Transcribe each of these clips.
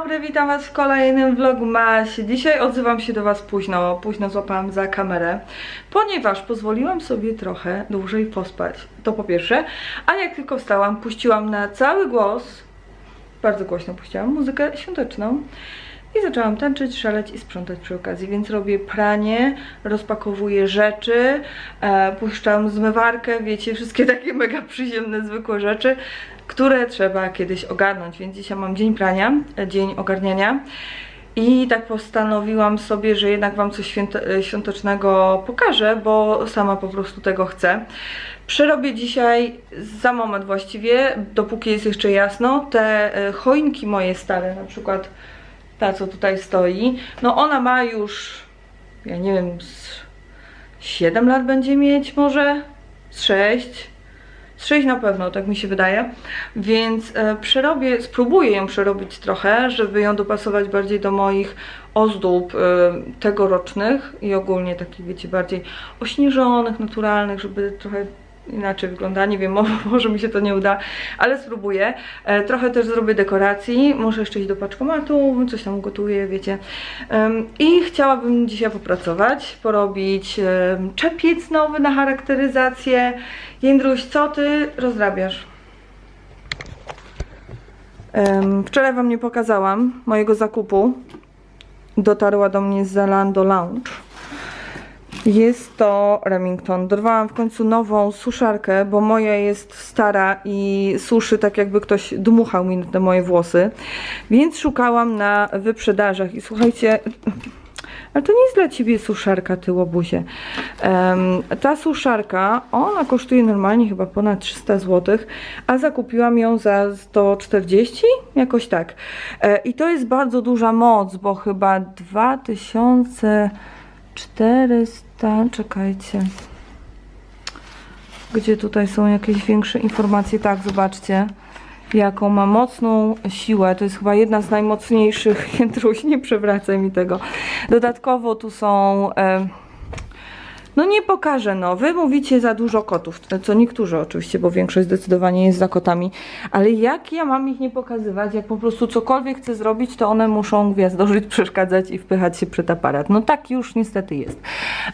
dobry, witam was w kolejnym vlogmasie. Dzisiaj odzywam się do was późno, późno złapałam za kamerę, ponieważ pozwoliłam sobie trochę dłużej pospać. To po pierwsze, a jak tylko wstałam, puściłam na cały głos, bardzo głośno puściłam, muzykę świąteczną. I zaczęłam tańczyć, szaleć i sprzątać przy okazji, więc robię pranie, rozpakowuję rzeczy, e, puszczam zmywarkę, wiecie, wszystkie takie mega przyziemne, zwykłe rzeczy, które trzeba kiedyś ogarnąć, więc dzisiaj mam dzień prania, e, dzień ogarniania. I tak postanowiłam sobie, że jednak Wam coś e, świątecznego pokażę, bo sama po prostu tego chcę. Przerobię dzisiaj za moment właściwie, dopóki jest jeszcze jasno, te e, choinki moje stare, na przykład ta co tutaj stoi, no ona ma już, ja nie wiem, z 7 lat będzie mieć może, z 6, z 6 na pewno, tak mi się wydaje, więc e, przerobię, spróbuję ją przerobić trochę, żeby ją dopasować bardziej do moich ozdób e, tegorocznych i ogólnie takich, wiecie, bardziej ośnieżonych, naturalnych, żeby trochę inaczej wygląda, nie wiem, może, mi się to nie uda, ale spróbuję. E, trochę też zrobię dekoracji, może jeszcze iść do paczkomatu, coś tam gotuję, wiecie. I chciałabym dzisiaj popracować, porobić czepiec nowy na charakteryzację. Jędruś, co ty rozrabiasz? Wczoraj wam nie pokazałam mojego zakupu. Dotarła do mnie z Zalando Lounge. Jest to Remington. Dorwałam w końcu nową suszarkę, bo moja jest stara i suszy tak jakby ktoś dmuchał mi te moje włosy. Więc szukałam na wyprzedażach i słuchajcie, ale to nie jest dla ciebie suszarka, ty łobuzie. Em, ta suszarka, ona kosztuje normalnie chyba ponad 300 zł, a zakupiłam ją za 140, jakoś tak. E, I to jest bardzo duża moc, bo chyba 2400, czekajcie. Gdzie tutaj są jakieś większe informacje? Tak, zobaczcie jaką ma mocną siłę. To jest chyba jedna z najmocniejszych. Jędruś, nie przewracaj mi tego. Dodatkowo tu są... E, no nie pokażę, no. Wy mówicie za dużo kotów, co niektórzy oczywiście, bo większość zdecydowanie jest za kotami, ale jak ja mam ich nie pokazywać, jak po prostu cokolwiek chcę zrobić, to one muszą gwiazdożyć, przeszkadzać i wpychać się przed aparat. No tak już niestety jest.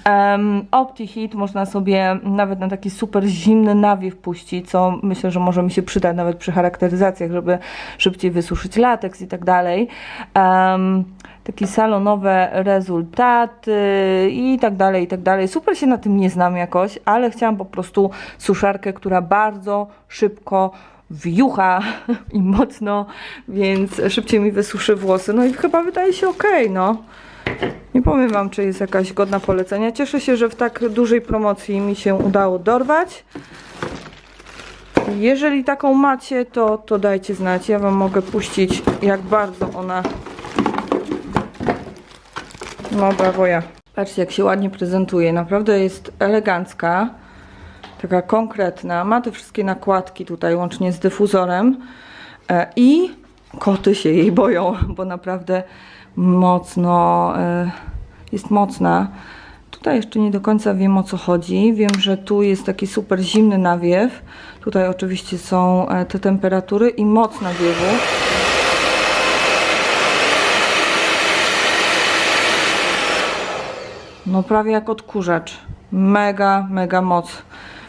Um, OptiHeat można sobie nawet na taki super zimny nawiew puścić, co myślę, że może mi się przydać nawet przy charakteryzacjach, żeby szybciej wysuszyć lateks i tak dalej. Um, takie salonowe rezultaty i tak dalej, i tak dalej. Super się na tym nie znam jakoś, ale chciałam po prostu suszarkę, która bardzo szybko wjucha i mocno, więc szybciej mi wysuszy włosy. No i chyba wydaje się ok, no. Nie powiem Wam, czy jest jakaś godna polecenia. Cieszę się, że w tak dużej promocji mi się udało dorwać. Jeżeli taką macie, to, to dajcie znać. Ja Wam mogę puścić, jak bardzo ona no brawo ja. Patrzcie jak się ładnie prezentuje. Naprawdę jest elegancka. Taka konkretna. Ma te wszystkie nakładki tutaj łącznie z dyfuzorem. E, I koty się jej boją, bo naprawdę mocno e, jest mocna. Tutaj jeszcze nie do końca wiem o co chodzi. Wiem, że tu jest taki super zimny nawiew. Tutaj oczywiście są e, te temperatury i moc nawiewu. No prawie jak odkurzacz. Mega, mega moc.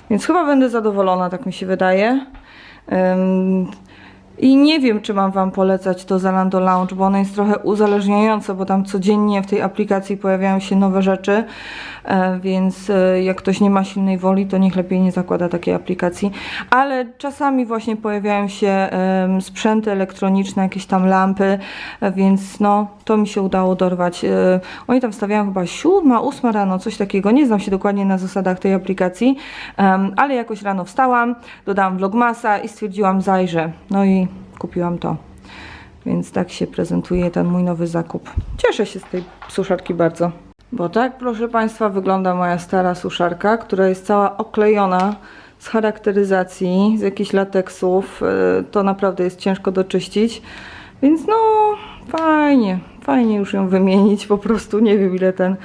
Więc chyba będę zadowolona, tak mi się wydaje. I nie wiem, czy mam Wam polecać to Zalando Lounge, bo ono jest trochę uzależniające, bo tam codziennie w tej aplikacji pojawiają się nowe rzeczy, e, więc e, jak ktoś nie ma silnej woli, to niech lepiej nie zakłada takiej aplikacji. Ale czasami właśnie pojawiają się sprzęty elektroniczne, jakieś tam lampy, e, więc no, to mi się udało dorwać. Oni tam stawiają chyba siódma, ósma rano, coś takiego. Nie znam się dokładnie na zasadach tej aplikacji, ale jakoś rano wstałam, dodałam vlogmasa i stwierdziłam zajrzę. No i kupiłam to. Więc tak się prezentuje ten mój nowy zakup. Cieszę się z tej suszarki bardzo. Bo tak, proszę Państwa, wygląda moja stara suszarka, która jest cała oklejona z charakteryzacji, z jakichś lateksów. E, To naprawdę jest ciężko doczyścić. Więc no, fajnie, fajnie już ją wymienić. Po prostu nie wiem, ile ten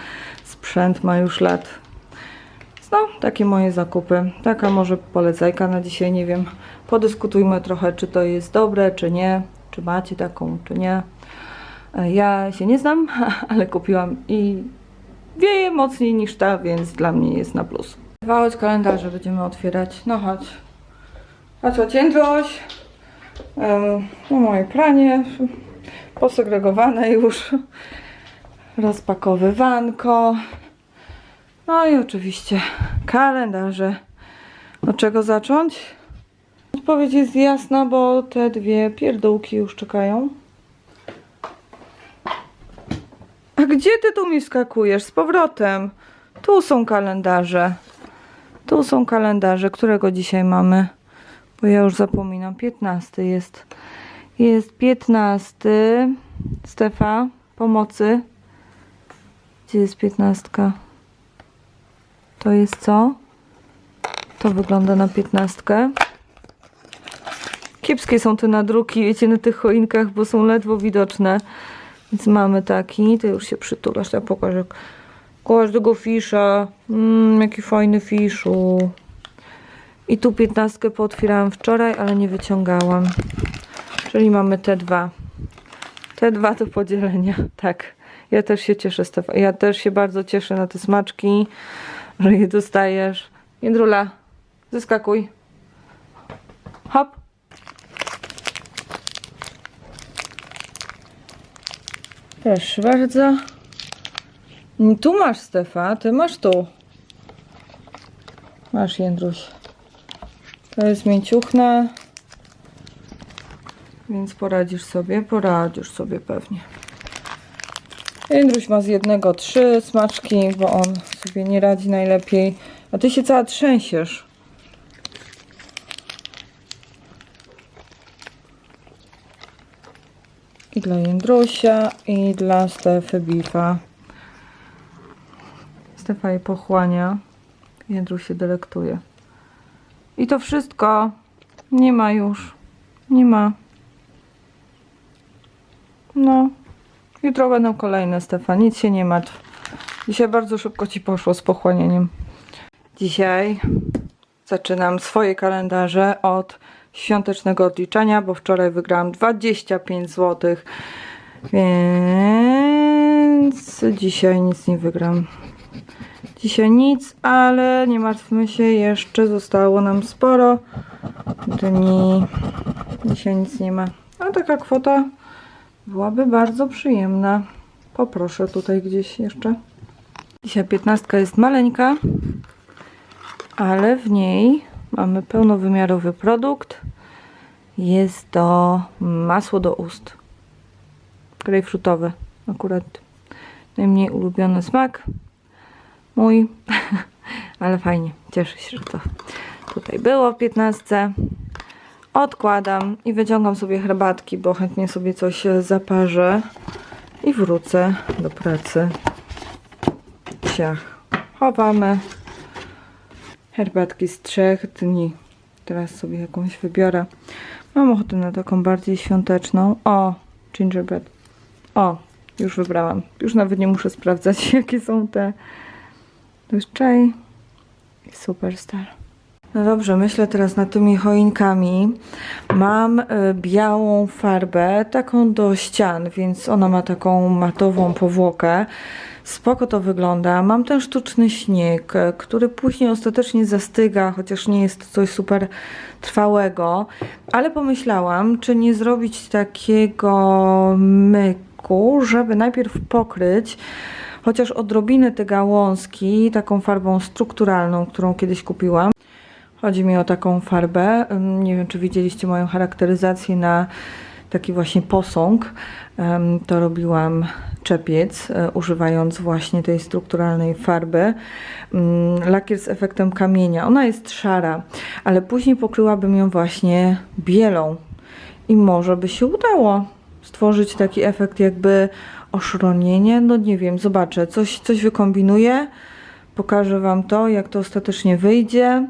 sprzęt ma już lat. No, takie moje zakupy. Taka może polecajka na dzisiaj, nie wiem. Podyskutujmy trochę, czy to jest dobre, czy nie. czy macie taką, czy nie. E, Ja się nie znam, ale kupiłam i wieje mocniej niż ta, więc dla mnie jest na plus. Dwa od kalendarze będziemy otwierać. No chodź. A co, no moje pranie posegregowane już. Rozpakowywanko. No i oczywiście kalendarze. Od czego zacząć? Odpowiedź jest jasna, bo te dwie pierdółki już czekają. A gdzie ty tu mi skakujesz? Z powrotem. Tu są kalendarze. Tu są kalendarze. Którego dzisiaj mamy? Bo ja już zapominam. 15 jest. Jest 15. Stefa, pomocy. Gdzie jest 15? To jest co? To wygląda na 15. Kiepskie są te nadruki, wiecie, na tych choinkach, bo są ledwo widoczne. Więc mamy taki, ty już się przytulasz, ja pokażę każdego fisza. Mmm, jaki fajny fiszu. I tu 15 pootwierałam wczoraj, ale nie wyciągałam. Czyli mamy te dwa. Te dwa do podzielenia, tak. Ja też się cieszę, Stefan. Ja też się bardzo cieszę na te smaczki, że je dostajesz. Jędrula, zeskakuj. Hop. Proszę bardzo. Tu masz, Stefa, ty masz tu. Masz, Jędruś. To jest mięciuchne. Więc poradzisz sobie, poradzisz sobie pewnie. Jędruś ma z jednego trzy smaczki, bo on sobie nie radzi najlepiej. A ty się cała trzęsiesz. I dla Jędrusia, i dla Stefy Bifa. Stefa je pochłania. Jędruś się delektuje. I to wszystko. Nie ma już. Nie ma. No. Jutro będą kolejne, Stefan. Nic się nie martw. Dzisiaj bardzo szybko ci poszło z pochłanianiem. Dzisiaj zaczynam swoje kalendarze od świątecznego odliczania, bo wczoraj wygrałam 25 zł. Więc dzisiaj nic nie wygram. Dzisiaj nic, ale nie martwmy się, jeszcze zostało nam sporo dni. Dzisiaj nic nie ma. A taka kwota byłaby bardzo przyjemna. Poproszę tutaj gdzieś jeszcze. Dzisiaj 15 jest maleńka, ale w niej mamy pełnowymiarowy produkt. Jest to masło do ust. Grejpfrutowe. Akurat najmniej ulubiony smak. Mój. ale fajnie. Cieszę się, że to tutaj było w 15. Odkładam i wyciągam sobie herbatki, bo chętnie sobie coś zaparzę i wrócę do pracy. Ciach. Chowamy. Herbatki z trzech dni. Teraz sobie jakąś wybiorę. Mam ochotę na taką bardziej świąteczną. O, gingerbread. O, już wybrałam. Już nawet nie muszę sprawdzać, jakie są te. To jest czaj superstar. No dobrze, myślę teraz nad tymi choinkami. Mam y, białą farbę, taką do ścian, więc ona ma taką matową powłokę. Spoko to wygląda. Mam ten sztuczny śnieg, y, który później ostatecznie zastyga, chociaż nie jest to coś super trwałego. Ale pomyślałam, czy nie zrobić takiego myku, żeby najpierw pokryć chociaż odrobinę te gałązki taką farbą strukturalną, którą kiedyś kupiłam. Chodzi mi o taką farbę. Nie wiem, czy widzieliście moją charakteryzację na taki właśnie posąg. To robiłam czepiec, e, używając właśnie tej strukturalnej farby. Ym, Lakier z efektem kamienia. Ona jest szara, ale później pokryłabym ją właśnie bielą. I może by się udało stworzyć taki efekt jakby oszronienie. No nie wiem, zobaczę. Coś, coś wykombinuję. Pokażę Wam to, jak to ostatecznie wyjdzie.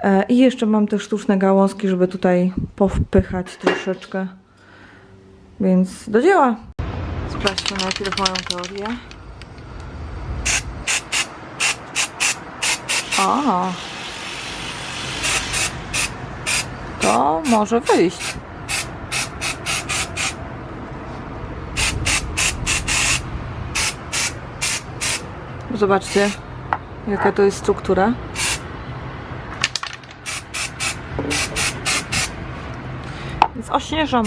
E, I jeszcze mam te sztuczne gałązki, żeby tutaj powpychać troszeczkę. Więc do dzieła! Sprawdźmy najpierw moją teorię. O! To może wyjść. Zobaczcie, jaka to jest struktura. Więc ośnieżam.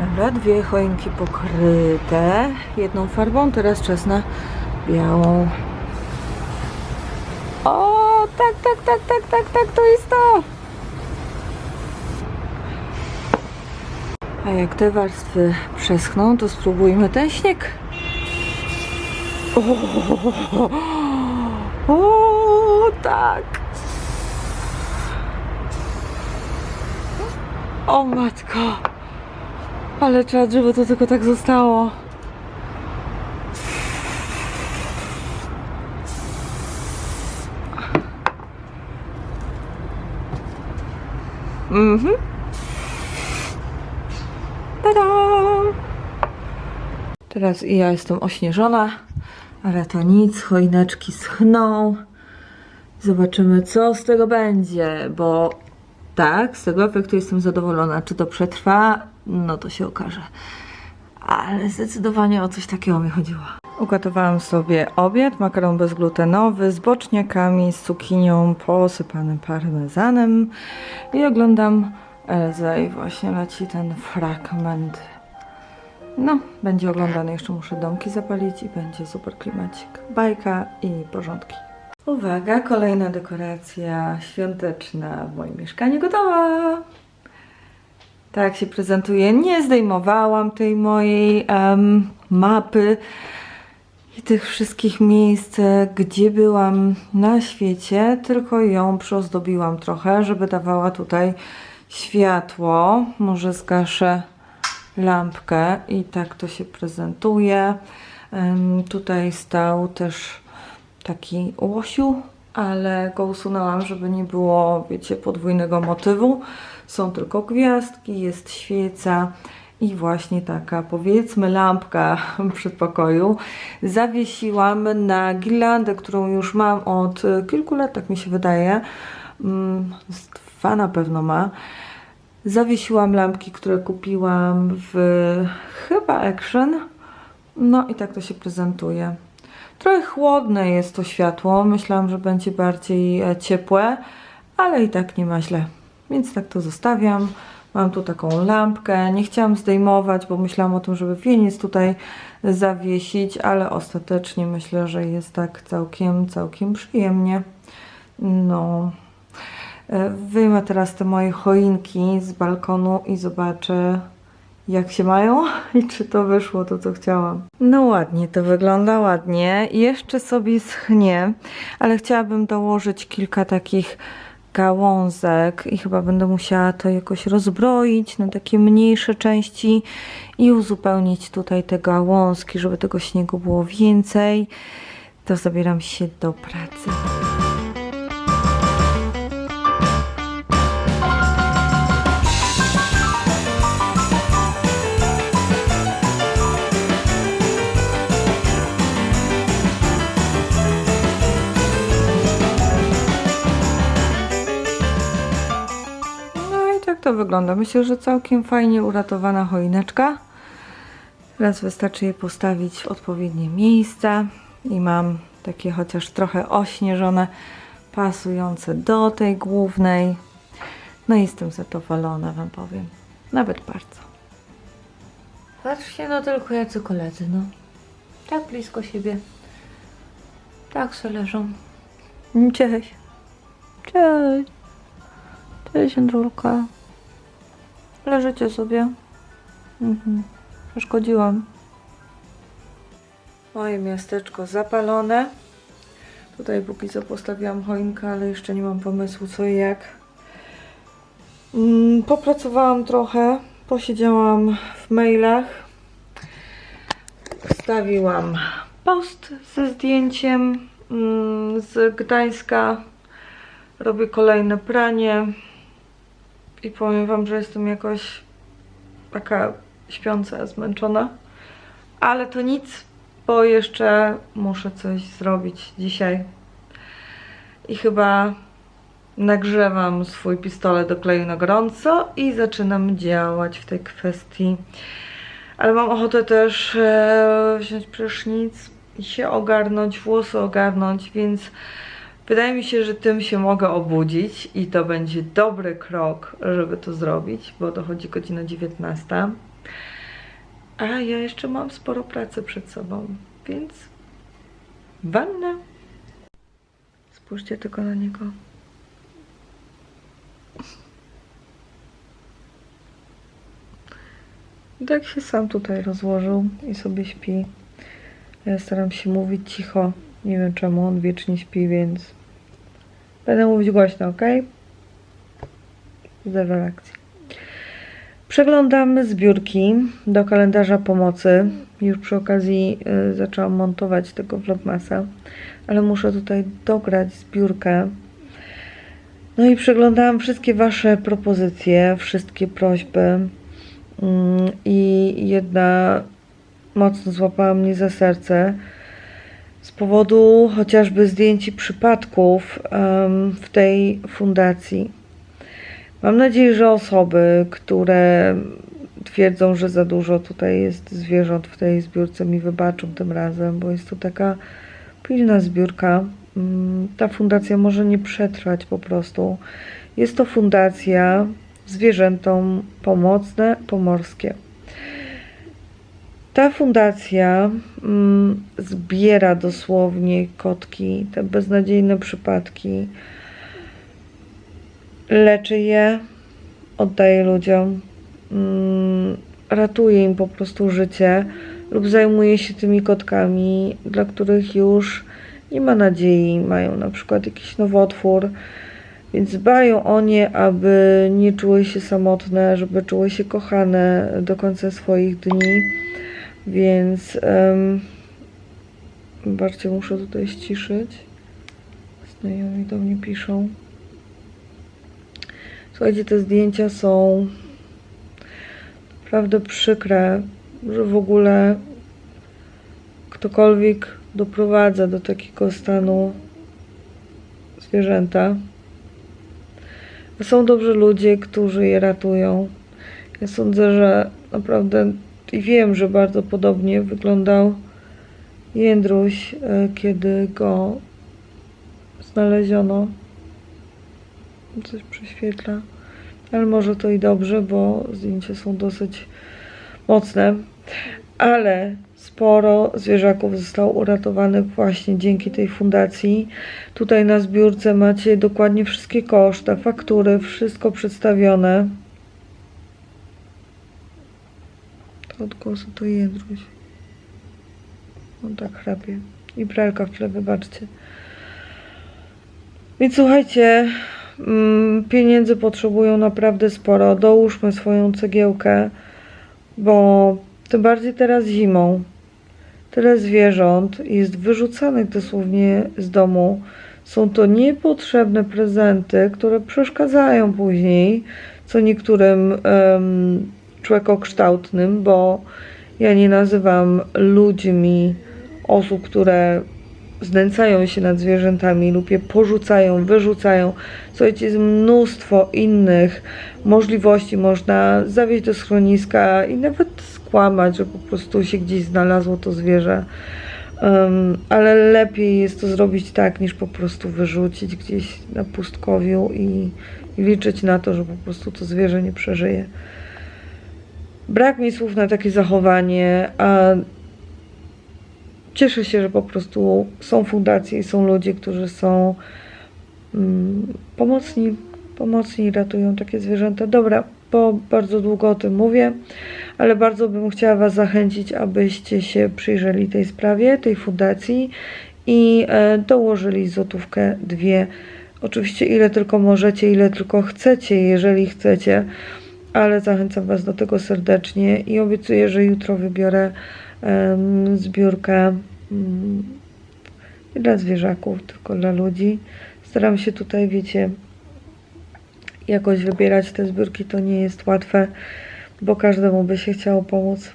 Dobra, dwie choinki pokryte jedną farbą, teraz czas na białą. O, tak, tak, tak, tak, tak, tak, to jest to. A jak te warstwy przeschną, to spróbujmy ten śnieg. O, o tak. O matko. Ale żeby to tylko tak zostało. Mhm. Tada! Teraz i ja jestem ośnieżona, ale to nic, choineczki schną. Zobaczymy, co z tego będzie, bo tak, z tego efektu jestem zadowolona. Czy to przetrwa? No to się okaże. Ale zdecydowanie o coś takiego mi chodziło. Ugotowałam sobie obiad, makaron bezglutenowy z boczniakami, z cukinią posypanym parmezanem i oglądam Elzę i właśnie leci ten fragment. No, będzie oglądany, jeszcze muszę domki zapalić i będzie super klimacik. Bajka i porządki. Uwaga, kolejna dekoracja świąteczna w moim mieszkaniu gotowa. Tak się prezentuje. Nie zdejmowałam tej mojej em, mapy i tych wszystkich miejsc, gdzie byłam na świecie, tylko ją przyozdobiłam trochę, żeby dawała tutaj światło. Może zgaszę lampkę i tak to się prezentuje. Tutaj stał też taki łosiu, ale go usunęłam, żeby nie było, wiecie, podwójnego motywu. Są tylko gwiazdki, jest świeca i właśnie taka, powiedzmy, lampka w przedpokoju. Zawiesiłam na girlandę, którą już mam od kilku lat, tak mi się wydaje. Mm, z Dwa na pewno ma. Zawiesiłam lampki, które kupiłam w chyba Action. No i tak to się prezentuje. Trochę chłodne jest to światło. Myślałam, że będzie bardziej e, ciepłe, ale i tak nie ma źle. Więc tak to zostawiam. Mam tu taką lampkę. Nie chciałam zdejmować, bo myślałam o tym, żeby wieniec tutaj zawiesić, ale ostatecznie myślę, że jest tak całkiem, całkiem przyjemnie. No. E, Wyjmę teraz te moje choinki z balkonu i zobaczę, jak się mają i czy to wyszło to, co chciałam. No ładnie, to wygląda ładnie. Jeszcze sobie schnie, ale chciałabym dołożyć kilka takich gałązek i chyba będę musiała to jakoś rozbroić na takie mniejsze części i uzupełnić tutaj te gałązki, żeby tego śniegu było więcej. To zabieram się do pracy. To wygląda. Myślę, że całkiem fajnie uratowana choineczka. Teraz wystarczy je postawić w odpowiednie miejsca i mam takie chociaż trochę ośnieżone, pasujące do tej głównej. No i jestem zadowolona, wam powiem. Nawet bardzo. Patrzcie no tylko jacy koledzy, no. Tak blisko siebie. Tak se leżą. Cześć. Cześć. Cześć, Andrulka. Leżycie sobie. Mhm. Przeszkodziłam. Moje miasteczko zapalone. Tutaj póki co postawiłam choinkę, ale jeszcze nie mam pomysłu co i jak. Mm, Popracowałam trochę, posiedziałam w mailach. Wstawiłam post ze zdjęciem mm, z Gdańska. Robię kolejne pranie i powiem wam, że jestem jakoś taka śpiąca, zmęczona. Ale to nic, bo jeszcze muszę coś zrobić dzisiaj. I chyba nagrzewam swój pistolet do kleju na gorąco i zaczynam działać w tej kwestii. Ale mam ochotę też e, wziąć prysznic i się ogarnąć, włosy ogarnąć, więc wydaje mi się, że tym się mogę obudzić i to będzie dobry krok, żeby to zrobić, bo dochodzi godzina 19. A ja jeszcze mam sporo pracy przed sobą, więc wanna. Spójrzcie tylko na niego. Tak się sam tutaj rozłożył i sobie śpi. Ja staram się mówić cicho. Nie wiem czemu on wiecznie śpi, więc będę mówić głośno, ok? Zero reakcji. Przeglądam zbiórki do kalendarza pomocy. Już przy okazji y, zaczęłam montować tego vlogmasa, ale muszę tutaj dograć zbiórkę. No i przeglądałam wszystkie Wasze propozycje, wszystkie prośby. Mm, I jedna mocno złapała mnie za serce z powodu chociażby zdjęć przypadków w tej fundacji. Mam nadzieję, że osoby, które twierdzą, że za dużo tutaj jest zwierząt w tej zbiórce, mi wybaczą tym razem, bo jest to taka pilna zbiórka. Mm, Ta fundacja może nie przetrwać po prostu. Jest to fundacja zwierzętom pomocne, pomorskie. Ta fundacja mm, zbiera dosłownie kotki, te beznadziejne przypadki, leczy je, oddaje ludziom, mm, ratuje im po prostu życie lub zajmuje się tymi kotkami, dla których już nie ma nadziei, mają na przykład jakiś nowotwór, więc dbają o nie, aby nie czuły się samotne, żeby czuły się kochane do końca swoich dni. Więc um, bardziej muszę tutaj ściszyć. Znajomi do mnie piszą. Słuchajcie, te zdjęcia są naprawdę przykre, że w ogóle ktokolwiek doprowadza do takiego stanu zwierzęta. Są dobrzy ludzie, którzy je ratują. Ja sądzę, że naprawdę i wiem, że bardzo podobnie wyglądał Jędruś, e, kiedy go znaleziono. Coś prześwietla. Ale może to i dobrze, bo zdjęcia są dosyć mocne. Ale sporo zwierzaków zostało uratowanych właśnie dzięki tej fundacji. Tutaj na zbiórce macie dokładnie wszystkie koszta, faktury, wszystko przedstawione. To odgłosy to Jędruś. On tak chrapie. I pralka w tle, wybaczcie. Więc słuchajcie, mm, pieniędzy potrzebują naprawdę sporo. Dołóżmy swoją cegiełkę, bo tym bardziej teraz zimą. Tyle zwierząt jest wyrzucanych dosłownie z domu. Są to niepotrzebne prezenty, które przeszkadzają później, co niektórym um, człekokształtnym, bo ja nie nazywam ludźmi osób, które znęcają się nad zwierzętami lub je porzucają, wyrzucają. Słuchajcie, jest mnóstwo innych możliwości. Można zawieźć do schroniska i nawet skłamać, że po prostu się gdzieś znalazło to zwierzę. Um, ale lepiej jest to zrobić tak, niż po prostu wyrzucić gdzieś na pustkowiu i, i liczyć na to, że po prostu to zwierzę nie przeżyje. Brak mi słów na takie zachowanie, a cieszę się, że po prostu są fundacje i są ludzie, którzy są mm, pomocni, pomocni, ratują takie zwierzęta. Dobra, bo bardzo długo o tym mówię, ale bardzo bym chciała Was zachęcić, abyście się przyjrzeli tej sprawie, tej fundacji i e, dołożyli złotówkę, dwie. Oczywiście ile tylko możecie, ile tylko chcecie, jeżeli chcecie, ale zachęcam Was do tego serdecznie i obiecuję, że jutro wybiorę zbiórkę nie dla zwierzaków, tylko dla ludzi. Staram się tutaj, wiecie, jakoś wybierać te zbiórki, to nie jest łatwe, bo każdemu by się chciało pomóc.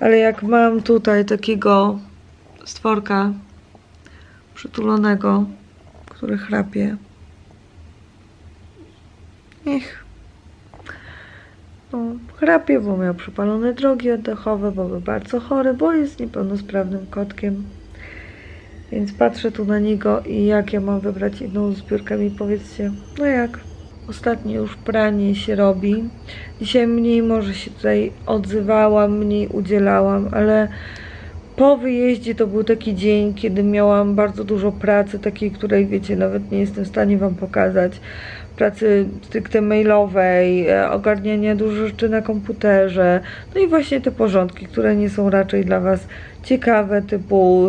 Ale jak mam tutaj takiego stworka przytulonego, który chrapie, ich. No, chrapie, bo miał przypalone drogi oddechowe, bo był bardzo chory, bo jest niepełnosprawnym kotkiem. Więc patrzę tu na niego i jak ja mam wybrać inną zbiórkę mi powiedzcie. No jak? Ostatnio już pranie się robi. Dzisiaj mniej może się tutaj odzywałam, mniej udzielałam, ale po wyjeździe to był taki dzień, kiedy miałam bardzo dużo pracy, takiej, której wiecie, nawet nie jestem w stanie Wam pokazać. Pracy stricte mailowej, e, ogarniania dużo rzeczy na komputerze, no i właśnie te porządki, które nie są raczej dla Was ciekawe, typu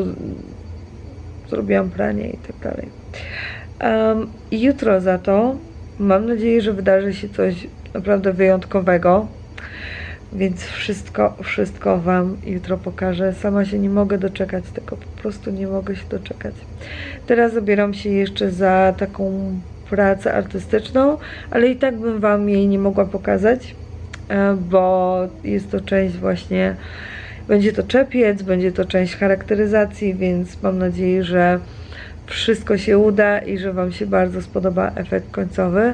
zrobiłam pranie i tak dalej. Um, jutro za to mam nadzieję, że wydarzy się coś naprawdę wyjątkowego. Więc wszystko, wszystko Wam jutro pokażę. Sama się nie mogę doczekać tego, po prostu nie mogę się doczekać. Teraz zabieram się jeszcze za taką pracę artystyczną, ale i tak bym Wam jej nie mogła pokazać, e, bo jest to część właśnie, będzie to czepiec, będzie to część charakteryzacji, więc mam nadzieję, że wszystko się uda i że Wam się bardzo spodoba efekt końcowy,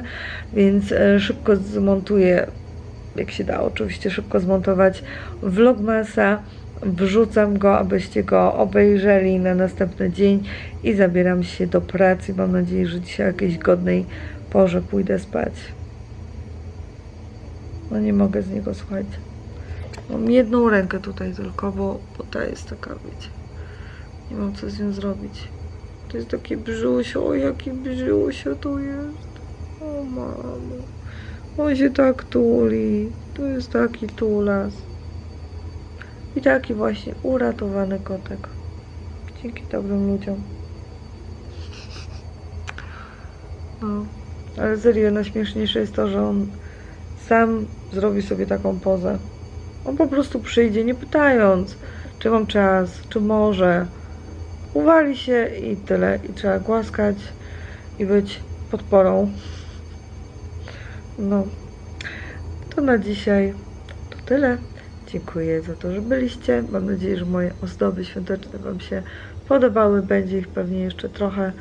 więc e, szybko zmontuję jak się da oczywiście szybko zmontować vlogmasa. Wrzucam go, abyście go obejrzeli na następny dzień i zabieram się do pracy. Mam nadzieję, że dzisiaj o jakiejś godnej porze pójdę spać. No nie mogę z niego słuchać. Mam jedną rękę tutaj tylko, bo, bo ta jest taka, wiecie. Nie mam co z nią zrobić. To jest takie brzusio, o jaki brzusio to jest. O mamo. On się tak tuli. To jest taki tulas. I taki właśnie uratowany kotek. Dzięki dobrym ludziom. No, ale serio, najśmieszniejsze jest to, że on sam zrobi sobie taką pozę. On po prostu przyjdzie, nie pytając, czy mam czas, czy może. Uwali się i tyle. I trzeba głaskać i być podporą. No, to na dzisiaj to tyle. Dziękuję za to, że byliście. Mam nadzieję, że moje ozdoby świąteczne Wam się podobały. Będzie ich pewnie jeszcze trochę,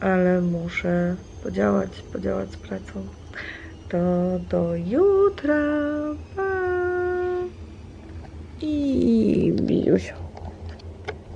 ale muszę podziałać, podziałać z pracą. To do jutra. Pa! I biziusio.